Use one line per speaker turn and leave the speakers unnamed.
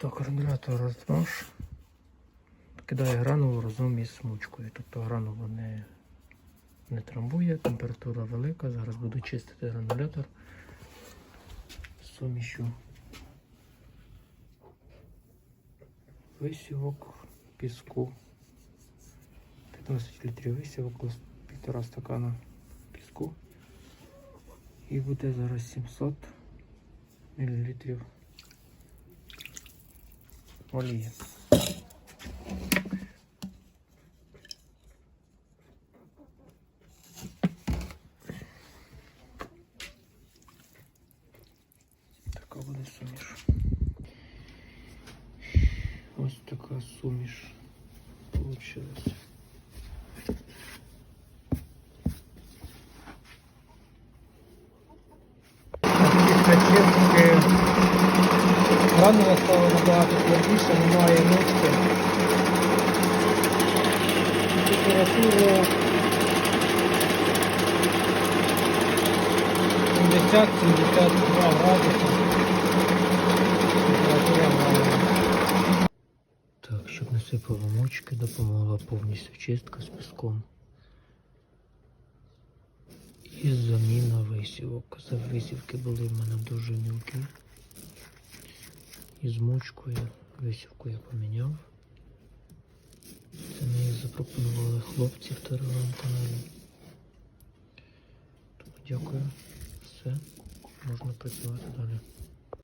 Так, гранулятор рознож. Кидає гранулу разом із смучкою. Тобто гранулу не, не трамбує, температура велика. Зараз буду чистити гранулятор з сумішю висівок, піску. 15 літрів висівок, півтора стакана піску. І буде зараз 700 мл олії. Така буде суміш. Ось така суміш получилась. Гранула стала набагато твердіше, немає нитки. Температура 70-72 градуси. Температура. Так, щоб не сипало мочки, допомогла повністю чистка з піском. І заміна висівок. За висівки були в мене дуже мілкі. І мучкою. висівку я поміняв. Це мені запропонували хлопці в телеграм-каналі. Тому дякую. Все, можна працювати далі.